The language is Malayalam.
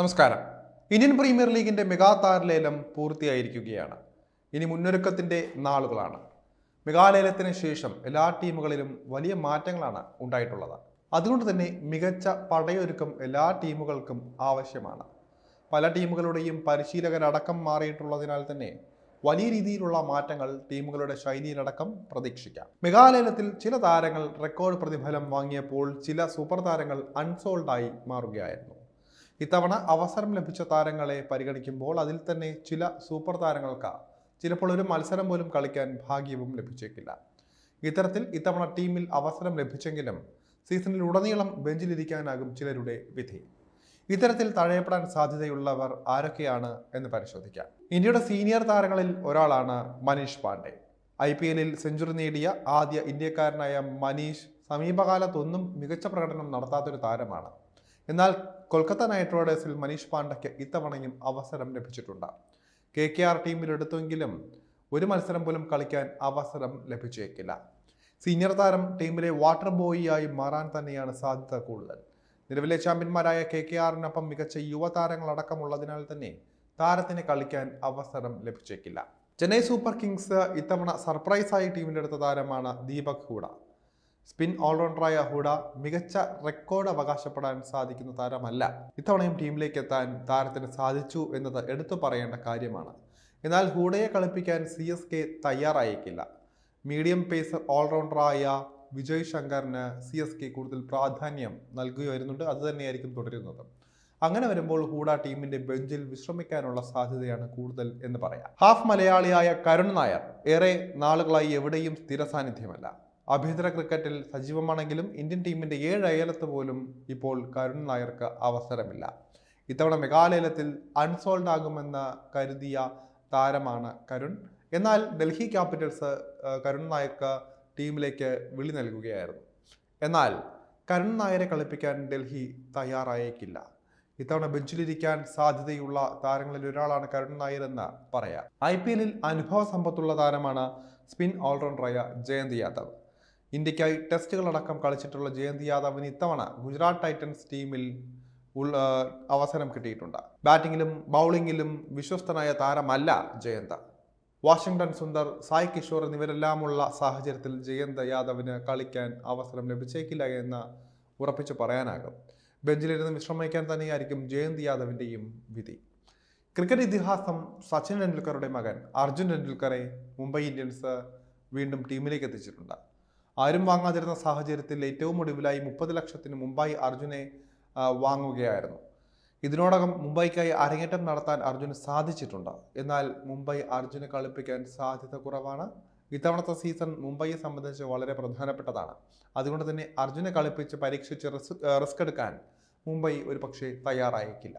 നമസ്കാരം. ഇന്ത്യൻ പ്രീമിയർ ലീഗിന്റെ മെഗാ താരലേലം പൂർത്തിയായിരിക്കുകയാണ്. ഇനി മുന്നൊരുക്കത്തിന്റെ നാളുകളാണ്. മെഗാലേലത്തിന് ശേഷം എല്ലാ ടീമുകളിലും വലിയ മാറ്റങ്ങളാണ് ഉണ്ടായിട്ടുള്ളത്. അതുകൊണ്ട് തന്നെ മികച്ച പടയൊരുക്കം എല്ലാ ടീമുകൾക്കും ആവശ്യമാണ്. പല ടീമുകളുടെയും പരിശീലകരടക്കം മാറിയിട്ടുള്ളതിനാൽ തന്നെ വലിയ രീതിയിലുള്ള മാറ്റങ്ങൾ ടീമുകളുടെ ശൈലിയിലടക്കം പ്രതീക്ഷിക്കാം. മെഗാലയത്തിൽ ചില താരങ്ങൾ റെക്കോർഡ് പ്രതിഫലം വാങ്ങിയപ്പോൾ ചില സൂപ്പർ താരങ്ങൾ അൺസോൾഡായി മാറുകയായിരുന്നു. ഇത്തവണ അവസരം ലഭിച്ച താരങ്ങളെ പരിഗണിക്കുമ്പോൾ അതിൽ തന്നെ ചില സൂപ്പർ താരങ്ങൾക്ക്. ചിലപ്പോൾ ഒരു മത്സരം പോലും കളിക്കാൻ ഭാഗ്യവും ലഭിച്ചേക്കില്ല. ഇത്തരത്തിൽ ഇത്തവണ ടീമിൽ അവസരം ലഭിച്ചെങ്കിലും സീസണിൽ ഉടനീളം ബെഞ്ചിലിരിക്കാനാകും ചിലരുടെ വിധി. ഇത്തരത്തിൽ തഴയപ്പെടാൻ സാധ്യതയുള്ളവർ ആരൊക്കെയാണ് എന്ന് പരിശോധിക്കാം. ഇന്ത്യയുടെ സീനിയർ താരങ്ങളിൽ ഒരാളാണ് മനീഷ് പാണ്ഡെ. ഐ പി എല്ലിൽ സെഞ്ചുറി നേടിയ ആദ്യ ഇന്ത്യക്കാരനായ മനീഷ് സമീപകാലത്തൊന്നും മികച്ച പ്രകടനം നടത്താത്തൊരു താരമാണ്. എന്നാൽ കൊൽക്കത്ത നൈറ്റ് റൈഡേഴ്സിൽ മനീഷ് പാണ്ഡയ്ക്ക് ഇത്തവണയും അവസരം ലഭിച്ചിട്ടുണ്ട്. കെ കെ ആർ ടീമിലെടുത്തെങ്കിലും ഒരു മത്സരം പോലും കളിക്കാൻ അവസരം ലഭിച്ചേക്കില്ല. സീനിയർ താരം ടീമിലെ വാട്ടർ ബോയിയായി മാറാൻ തന്നെയാണ് സാധ്യത കൂടുതൽ. നിലവിലെ ചാമ്പ്യന്മാരായ കെ കെ ആറിനൊപ്പം മികച്ച യുവതാരങ്ങളടക്കമുള്ളതിനാൽ തന്നെ താരത്തിന് കളിക്കാൻ അവസരം ലഭിച്ചേക്കില്ല. ചെന്നൈ സൂപ്പർ കിങ്സ് ഇത്തവണ സർപ്രൈസായി ടീമിലെടുത്ത താരമാണ് ദീപക് ഹൂഡ. സ്പിൻ ഓൾറൗണ്ടറായ ഹൂഡ മികച്ച റെക്കോർഡ് അവകാശപ്പെടാൻ സാധിക്കുന്ന താരമല്ല. ഇത്തവണയും ടീമിലേക്ക് എത്താൻ താരത്തിന് സാധിച്ചു എന്നത് എടുത്തു പറയേണ്ട കാര്യമാണ്. എന്നാൽ ഹൂഡയെ കളിപ്പിക്കാൻ സി എസ് കെ തയ്യാറായേക്കില്ല. മീഡിയം പേസർ ഓൾറൗണ്ടറായ വിജയ് ശങ്കറിന് സി എസ് കെ കൂടുതൽ പ്രാധാന്യം നൽകുകയായിരുന്നുണ്ട്. വരുന്നുണ്ട് അതുതന്നെയായിരിക്കും തുടരുന്നത്. അങ്ങനെ വരുമ്പോൾ ഹൂഡ ടീമിന്റെ ബെഞ്ചിൽ വിശ്രമിക്കാനുള്ള സാധ്യതയാണ് കൂടുതൽ എന്ന് പറയാം. ഹാഫ് മലയാളിയായ കരുൺ നായർ ഏറെ നാളുകളായി എവിടെയും സ്ഥിര സാന്നിധ്യമല്ല ആഭ്യന്തര ക്രിക്കറ്റിൽ സജീവമാണെങ്കിലും ഇന്ത്യൻ ടീമിന്റെ ഏഴ് അയലത്ത് പോലും ഇപ്പോൾ കരുൺ നായർക്ക് അവസരമില്ല. ഇത്തവണ മെഘാലയത്തിൽ അൺസോൾഡ് ആകുമെന്ന് കരുതിയ താരമാണ് കരുൺ. എന്നാൽ ഡൽഹി ക്യാപിറ്റൽസ് കരുൺ നായർക്ക് ടീമിലേക്ക് വിളി നൽകുകയായിരുന്നു. എന്നാൽ കരുൺ നായരെ കളിപ്പിക്കാൻ ഡൽഹി തയ്യാറായേക്കില്ല. ഇത്തവണ ബെഞ്ചിലിരിക്കാൻ സാധ്യതയുള്ള താരങ്ങളിൽ ഒരാളാണ് കരുൺ നായർ എന്ന് പറയാം. ഐ പി എല്ലിൽ അനുഭവ സമ്പത്തുള്ള താരമാണ് സ്പിൻ ഓൾറൗണ്ടറായ ജയന്ത് യാദവ്. ഇന്ത്യക്കായി ടെസ്റ്റുകളടക്കം കളിച്ചിട്ടുള്ള ജയന്ത് യാദവിന് ഇത്തവണ ഗുജറാത്ത് ടൈറ്റൻസ് ടീമിൽ അവസരം കിട്ടിയിട്ടുണ്ട്. ബാറ്റിങ്ങിലും ബൗളിങ്ങിലും വിശ്വസ്തനായ താരമല്ല ജയന്ത്. വാഷിംഗ്ടൺ സുന്ദർ സായ് കിഷോർ എന്നിവരെല്ലാമുള്ള സാഹചര്യത്തിൽ ജയന്ത് യാദവിന് കളിക്കാൻ അവസരം ലഭിച്ചേക്കില്ല എന്ന് ഉറപ്പിച്ചു പറയാനാകും. ബെഞ്ചിലിരുന്ന് വിശ്രമിക്കാൻ തന്നെയായിരിക്കും ജയന്ത് യാദവിന്റെയും വിധി. ക്രിക്കറ്റ് ഇതിഹാസം സച്ചിൻ ടെണ്ടുൽക്കറുടെ മകൻ അർജുൻ ടെണ്ടുൽക്കറെ മുംബൈ ഇന്ത്യൻസ് വീണ്ടും ടീമിലേക്ക് എത്തിച്ചിട്ടുണ്ട്. ആരും വാങ്ങാതിരുന്ന സാഹചര്യത്തിൽ ഏറ്റവും ഒടുവിലായി മുപ്പത് ലക്ഷത്തിന് മുംബൈ അർജുനെ വാങ്ങുകയായിരുന്നു. ഇതിനോടകം മുംബൈക്കായി അരങ്ങേറ്റം നടത്താൻ അർജുന് സാധിച്ചിട്ടുണ്ട്. എന്നാൽ മുംബൈ അർജുനെ കളിപ്പിക്കാൻ സാധ്യത കുറവാണ്. ഇത്തവണത്തെ സീസൺ മുംബൈയെ സംബന്ധിച്ച് വളരെ പ്രധാനപ്പെട്ടതാണ്. അതുകൊണ്ട് തന്നെ അർജുനെ കളിപ്പിച്ച് പരീക്ഷിച്ച് റിസ്ക് എടുക്കാൻ മുംബൈ ഒരു പക്ഷേ തയ്യാറായേക്കില്ല.